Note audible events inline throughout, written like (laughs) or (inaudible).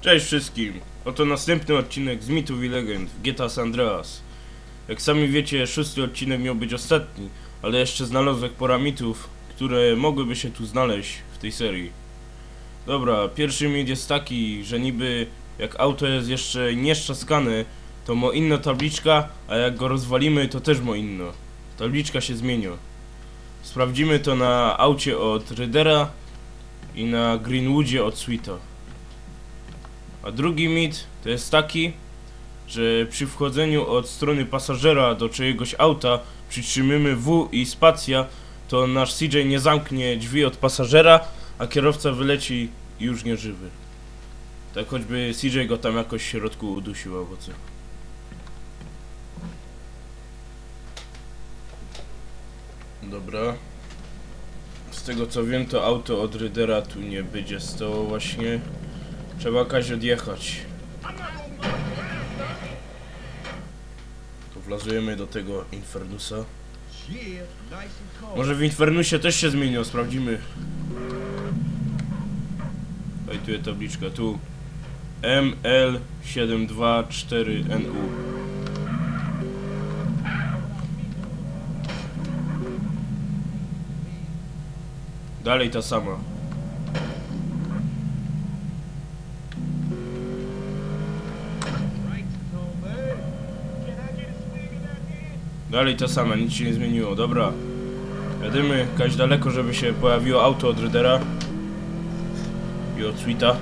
Cześć wszystkim! Oto następny odcinek z mitów i legend w GTA San Andreas. Jak sami wiecie, szósty odcinek miał być ostatni, ale jeszcze znalazłem pora mitów, które mogłyby się tu znaleźć w tej serii. Dobra, pierwszy mit jest taki, że niby jak auto jest jeszcze nieszczaskane, to mo inna tabliczka, a jak go rozwalimy, to też mo inno. Tabliczka się zmienia. Sprawdzimy to na aucie od Rydera i na Greenwoodzie od Sweeta. A drugi mit to jest taki, że przy wchodzeniu od strony pasażera do czyjegoś auta przytrzymamy W i spacja, to nasz CJ nie zamknie drzwi od pasażera, a kierowca wyleci już nieżywy. Tak choćby CJ go tam jakoś w środku udusił albo co. Dobra. Z tego co wiem, to auto od Rydera tu nie będzie stało właśnie. Trzeba jakaś odjechać. To wlazujemy do tego Infernusa. Może w Infernusie też się zmieniło, sprawdzimy. Oj, tu jest tabliczka, tu. ML724NU. Dalej ta sama. Dalej ta sama, nic się nie zmieniło, dobra. Jadymy kaś daleko, żeby się pojawiło auto od Rydera i od Sweeta.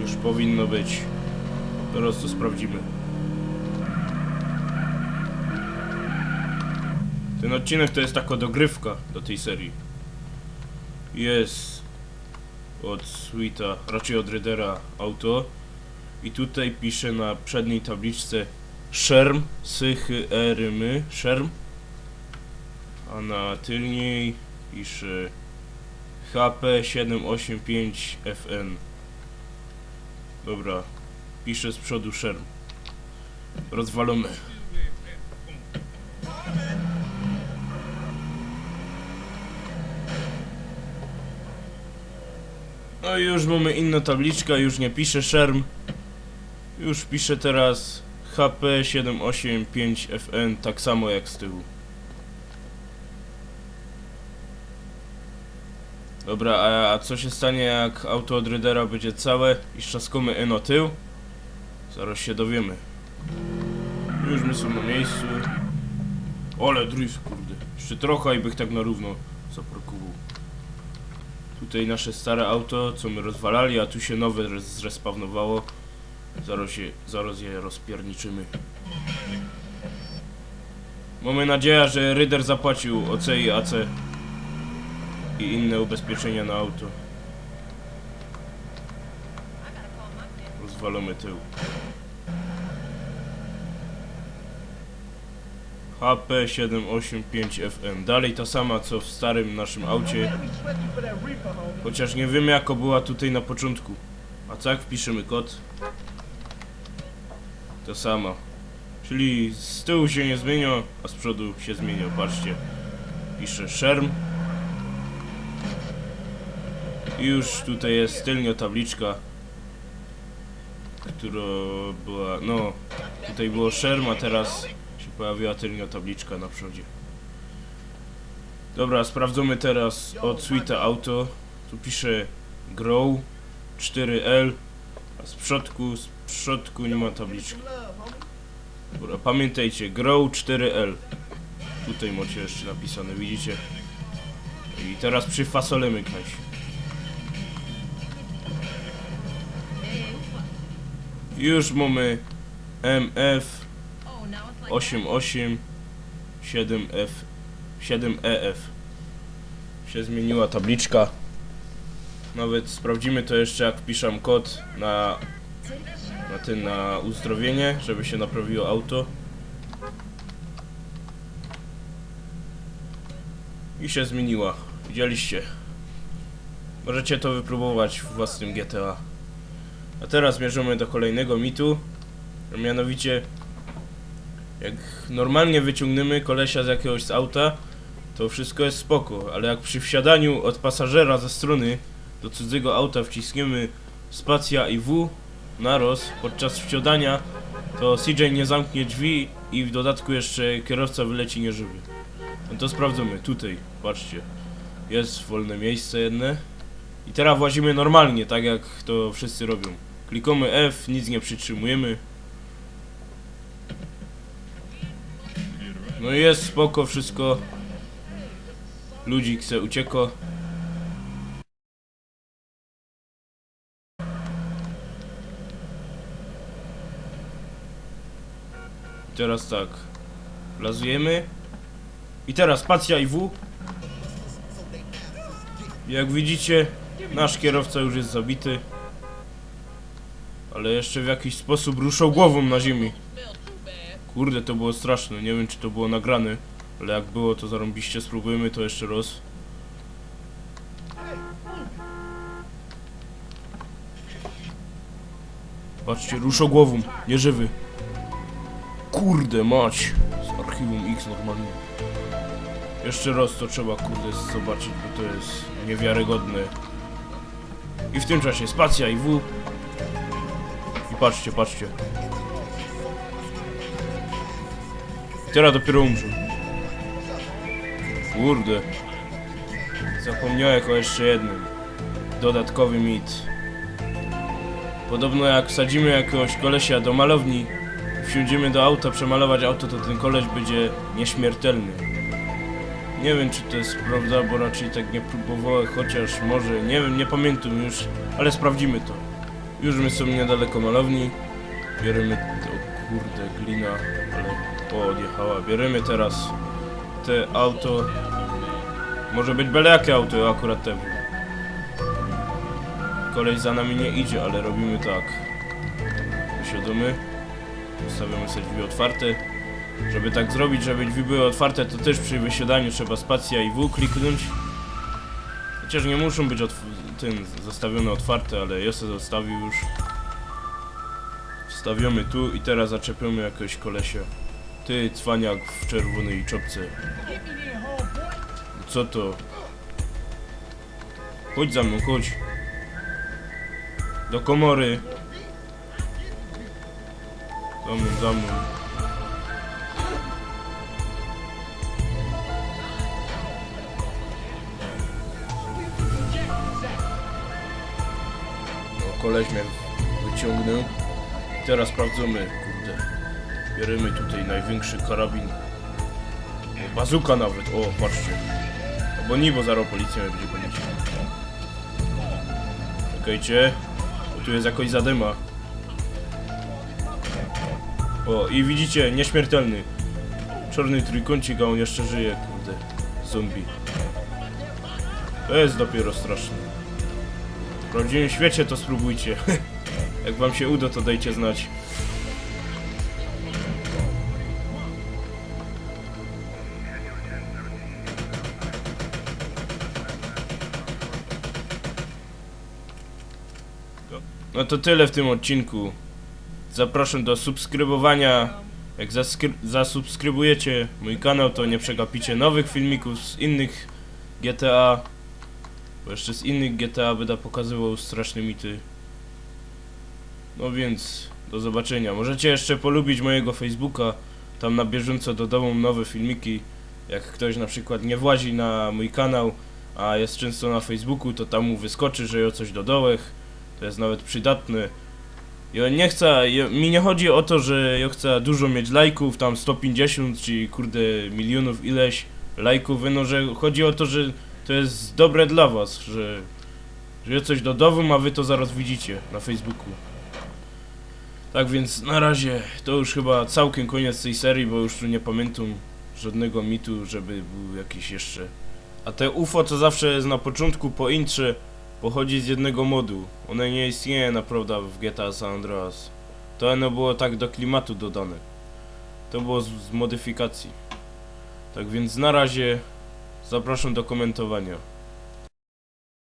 Już powinno być. Teraz to sprawdzimy. Ten odcinek to jest taka dogrywka do tej serii. Jest od Sweeta, raczej od Rydera auto. I tutaj pisze na przedniej tabliczce Sherm, sychy, erymy, Sherm. A na tylniej pisze HP785FN. Dobra, pisze z przodu Sherm. Rozwalony. No i już mamy inną tabliczkę, już nie pisze Sherm. Już pisze teraz HP785FN, tak samo jak z tyłu. Dobra, a, a co się stanie jak auto od Rydera będzie całe i szczaskamy eno tył? Zaraz się dowiemy. Już my są na miejscu. Ole drift, kurde. Jeszcze trochę i bych tak na równo zaparkował. Tutaj nasze stare auto, co my rozwalali, a tu się nowe res- zrespawnowało. Zaraz, je, zaraz je rozpierniczymy. Mamy nadzieję, że Ryder zapłacił OC i AC i inne ubezpieczenia na auto. Rozwalamy tył. HP785FN. Dalej ta sama co w starym naszym aucie. Chociaż nie wiemy jaka była tutaj na początku. A jak wpiszemy kod? To sama. Czyli z tyłu się nie zmienia, a z przodu się zmienia. Patrzcie. Piszę Sherm. I już tutaj jest tylnia tabliczka. Która była, no, tutaj było Sherm, a teraz pojawiła tylnia tabliczka na przodzie. Dobra, sprawdzamy teraz od Suite Auto. Tu pisze Grow 4L, a z przodku, z przodku nie ma tabliczki. Dobra, pamiętajcie, Grow 4L. Tutaj macie jeszcze napisane, widzicie? I teraz przy fasolemy kaś. Już mamy MF 88 7F 7EF się zmieniła tabliczka. Nawet sprawdzimy to jeszcze jak wpiszam kod na na ten na uzdrowienie, żeby się naprawiło auto. I się zmieniła. Widzieliście? Możecie to wypróbować w własnym GTA a. Teraz zmierzymy do kolejnego mitu. Mianowicie jak normalnie wyciągniemy kolesia z jakiegoś auta to wszystko jest spoko, ale jak przy wsiadaniu od pasażera ze strony do cudzego auta wciskniemy spacja i W naraz podczas wsiadania, to CJ nie zamknie drzwi i w dodatku jeszcze kierowca wyleci nieżywy. No to sprawdzamy, tutaj, patrzcie. Jest wolne miejsce jedne. I teraz włazimy normalnie, tak jak to wszyscy robią. Klikamy F, nic nie przytrzymujemy. No jest spoko wszystko. Ludzik se ucieko. Teraz tak. Lazujemy. I teraz spacja i W. Jak widzicie, nasz kierowca już jest zabity. Ale jeszcze w jakiś sposób ruszał głową na ziemi. Kurde, to było straszne. Nie wiem, czy to było nagrane. Ale jak było, to zarąbiście. Spróbujemy to jeszcze raz. Patrzcie, ruszał głową. Nieżywy. Kurde, mać. Z archiwum X normalnie. Jeszcze raz to trzeba, kurde, zobaczyć, bo to jest niewiarygodne. I w tym czasie spacja i W. I patrzcie, patrzcie. Teraz dopiero umrze. Kurde. Zapomniałem o jeszcze jednym. Dodatkowy mit. Podobno jak wsadzimy jakiegoś kolesia do malowni, wsiądziemy do auta, przemalować auto, to ten koleś będzie nieśmiertelny. Nie wiem czy to jest prawda, bo raczej tak nie próbowałem, chociaż może, nie wiem, nie pamiętam już, ale sprawdzimy to. Już my są niedaleko malowni. Bierzemy, glina, ale o, odjechała. Bierzemy teraz te auto. Może być byle jakie auto, akurat te. Kolej za nami nie idzie, ale robimy tak. Wysiadamy. Zostawiamy sobie drzwi otwarte. Żeby tak zrobić, żeby drzwi były otwarte, to też przy wysiadaniu trzeba spacja i W kliknąć. Chociaż nie muszą być otw- tym zostawione otwarte, ale ja sobie zostawił już. Wstawiamy tu i teraz zaczepiamy jakiegoś kolesia. Ty, cwaniak w czerwonej czopce. Co to? Chodź za mną, chodź. Do komory. Za mną, za mną. No, koleś mnie wyciągnął. Teraz sprawdzamy, kurde. Bierzemy tutaj największy karabin. Bazuka nawet, o, patrzcie. Albo nie, bo zaraz policja będzie gonić. Czekajcie, bo tu jest jakoś zadyma. O, i widzicie, nieśmiertelny. Czarny trójkącik, a on jeszcze żyje, kurde. Zombie. To jest dopiero straszne. W prawdziwym świecie to spróbujcie. (laughs) Jak wam się uda, to dajcie znać. No to tyle w tym odcinku. Zapraszam do subskrybowania. Jak zasubskrybujecie mój kanał, to nie przegapicie nowych filmików z innych GTA. Bo jeszcze z innych GTA będę pokazywał straszne mity. No więc, do zobaczenia. Możecie jeszcze polubić mojego Facebooka. Tam na bieżąco dodawam nowe filmiki. Jak ktoś na przykład nie włazi na mój kanał, a jest często na Facebooku, to tam mu wyskoczy, że ja coś dodałech. To jest nawet przydatne. Ja nie chcę, ja, mi nie chodzi o to, że ja chcę dużo mieć lajków, tam 150 czy kurde milionów ileś lajków, no że chodzi o to, że to jest dobre dla was, że, że ja coś dodawam, a wy to zaraz widzicie na Facebooku. Tak więc na razie to już chyba całkiem koniec tej serii, bo już tu nie pamiętam żadnego mitu, żeby był jakiś jeszcze. A te UFO co zawsze jest na początku po intrze pochodzi z jednego modu. One nie istnieje naprawdę w GTA San Andreas. To ono było tak do klimatu dodane. To było z, z modyfikacji. Tak więc na razie zapraszam do komentowania.